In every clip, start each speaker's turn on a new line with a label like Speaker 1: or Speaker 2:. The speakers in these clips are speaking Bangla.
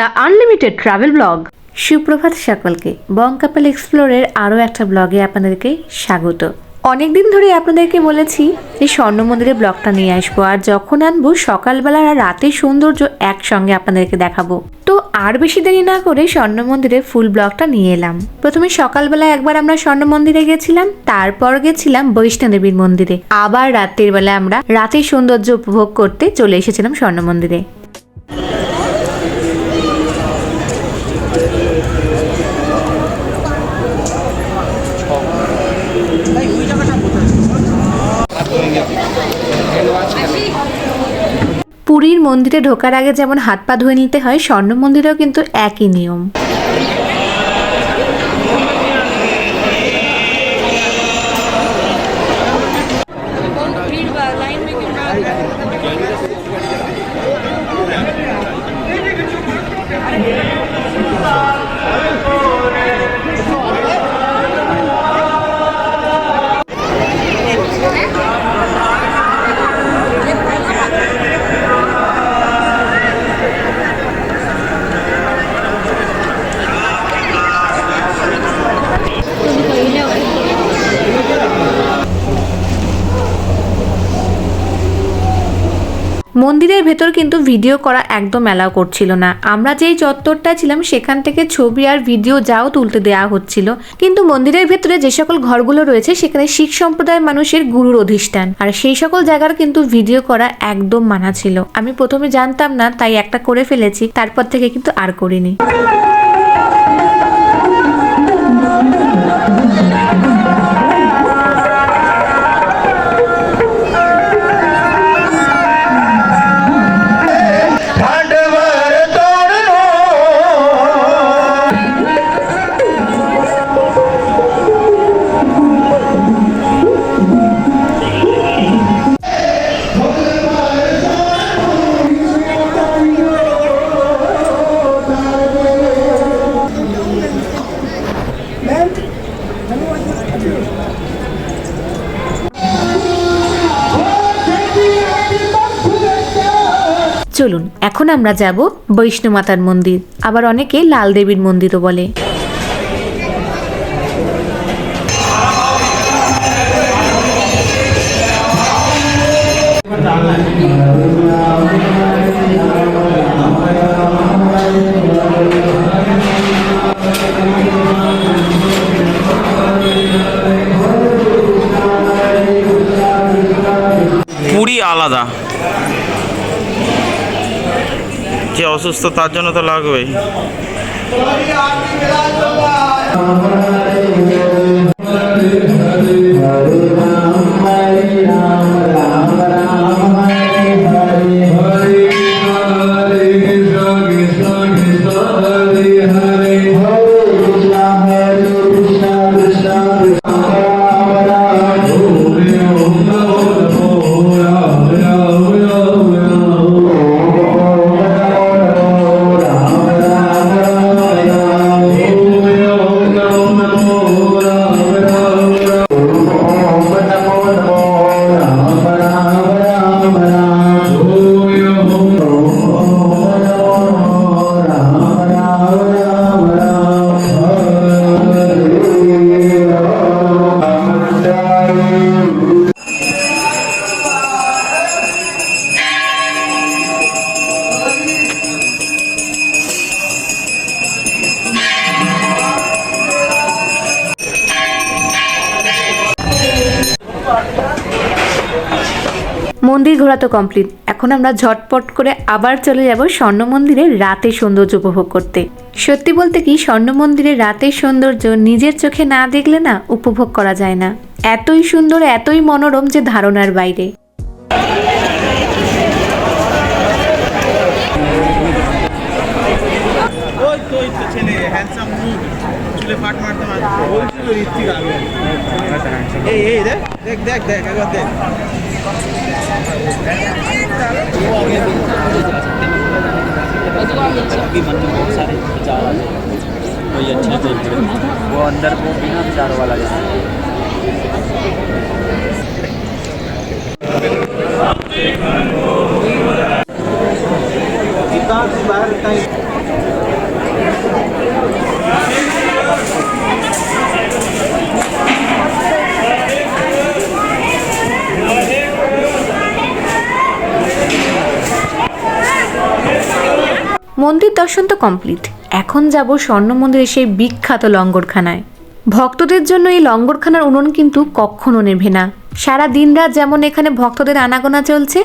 Speaker 1: The unlimited travel blog.
Speaker 2: সুপ্রভাত সকলকে বং কাপেল এক্সপ্লোরের আরও একটা ব্লগে আপনাদেরকে স্বাগত। অনেকদিন ধরে আপনাদেরকে বলেছি যে স্বর্ণ মন্দিরের ব্লগটা নিয়ে আসব, আর যখন আনব সকালবেলা আর রাতের সৌন্দর্য একসঙ্গে আপনাদেরকে দেখাবো। তো আর বেশি দেরি না করে স্বর্ণ মন্দিরের ফুল ব্লগটা নিয়ে এলাম। প্রথমে সকালবেলা একবার আমরা স্বর্ণ মন্দিরে গেছিলাম, তারপর গেছিলাম বৈষ্ণদেবীর মন্দিরে। আবার রাতের বেলা আমরা রাতের সৌন্দর্য উপভোগ করতে চলে এসেছিলাম স্বর্ণ মন্দিরে। পুরীর মন্দিরে ঢোকার আগে যেমন হাত পা ধুয়ে নিতে হয়, স্বর্ণ মন্দিরেও কিন্তু একই নিয়ম। মন্দিরের ভেতর কিন্তু ভিডিও করা একদম অ্যালাউ করছিল না। আমরা যেই চত্বরটা ছিলাম, সেখান থেকে ছবি আর ভিডিও যাও তুলতে দেওয়া হচ্ছিল। কিন্তু মন্দিরের ভেতরে যে সকল ঘরগুলো রয়েছে, সেখানে শিখ সম্প্রদায়ের মানুষের গুরুর অধিষ্ঠান। আর সেই সকল জায়গার কিন্তু ভিডিও করা একদম মানা ছিল। আমি প্রথমে জানতাম না, তাই একটা করে ফেলেছি, তারপর থেকে কিন্তু আর করিনি। আমরা যাব বৈষ্ণমাতার মন্দির। আবার অনেকে লাল দেবীর মন্দিরও বলে।
Speaker 3: পুরী অসুস্থ তার জন্য তো লাগবেই।
Speaker 2: মন্দির ঘোরা তো কমপ্লিট এখন আমরা ঝটপট করে আবার চলে যাব স্বর্ণ মন্দিরে রাতের সৌন্দর্য উপভোগ করতে। সত্যি বলতে কি, স্বর্ণ মন্দিরে রাতের সৌন্দর্য নিজের চোখে না দেখলে না উপভোগ করা যায় না। এতই সুন্দর, এতই মনোরম যে ধারণার বাইরে।
Speaker 4: ওই তো ছেলে হ্যান্ডসাম भी मन में बहुत सारे विचार आ जाए कोई अच्छे देख
Speaker 5: वो अंदर वो बिना विचार वाला जाए
Speaker 4: तो बाहर टाइम
Speaker 2: দর্শন তো কমপ্লিট এখন যাব স্বর্ণ মন্দিরের সেই বিখ্যাত লঙ্গরখানায়। ভক্তদের জন্য এই লঙ্গরখানার উনুন কিন্তু কখনো নেভে না। সারা দিন রাত যেমন এখানে ভক্তদের আনাগোনা চলছে,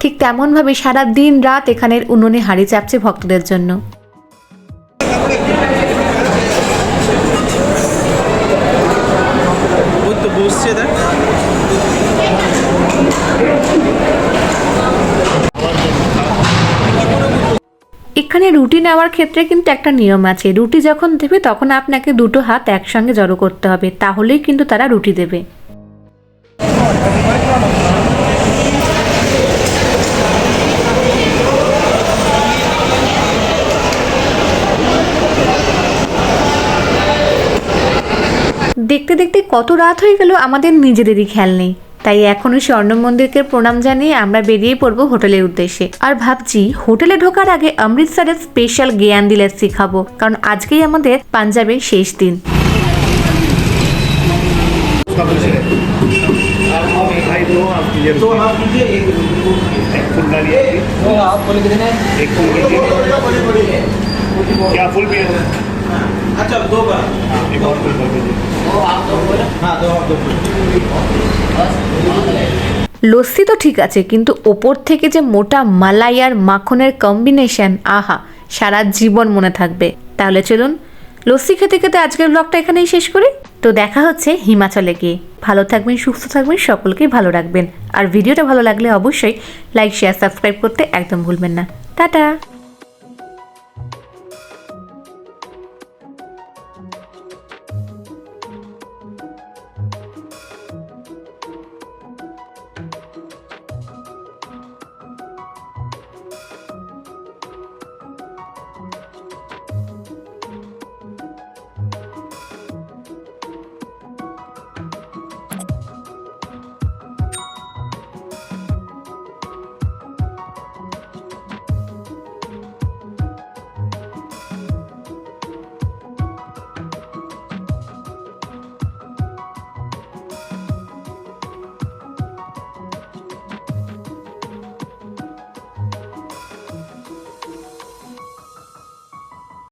Speaker 2: ঠিক তেমনভাবে সারা দিন রাত এখানের উনুনে হাড়ি চাপছে ভক্তদের জন্য। এখানে রুটি নেওয়ার ক্ষেত্রে কিন্তু একটা নিয়ম আছে। রুটি যখন দেবে তখন আপনাকে দুটো হাত একসঙ্গে জড়ো করতে হবে। তাহলেই কিন্তু তারা রুটি দেবে। দেখতে দেখতে কত রাত হয়ে গেল আমাদের নিজেদেরই খেয়াল নেই। তাই এখনই স্বর্ণ মন্দিরকে প্রণাম জানিয়ে আমরা বেরিয়ে পড়বো হোটেলের উদ্দেশ্যে আর ভাবছি হোটেলে ঢোকার আগে অমৃতসরের স্পেশাল জ্ঞান দিলে শিখাবো কারণ আজকেই আমাদের পাঞ্জাবের শেষ দিন
Speaker 4: तो आप कीजिए एक
Speaker 5: तो आप बोले कितने
Speaker 6: एक फुल कीजिए क्या फुल भी है
Speaker 4: अच्छा दो बार
Speaker 6: एक और फुल कर दीजिए
Speaker 5: वो आप तो बोले
Speaker 4: हाँ दो दो
Speaker 2: লস্যি তো ঠিক আছে কিন্তু ওপর থেকে যে মোটা মালাই আর মাখনের কম্বিনেশন আহা সারা জীবন মনে থাকবে তাহলে চলুন লস্যি খেতে খেতে আজকের ব্লগটা এখানেই শেষ করি তো দেখা হচ্ছে হিমাচলে গিয়ে ভালো থাকবেন সুস্থ থাকবেন সকলকেই ভালো রাখবেন আর ভিডিওটা ভালো লাগলে অবশ্যই লাইক শেয়ার সাবস্ক্রাইব করতে একদম ভুলবেন না টাটা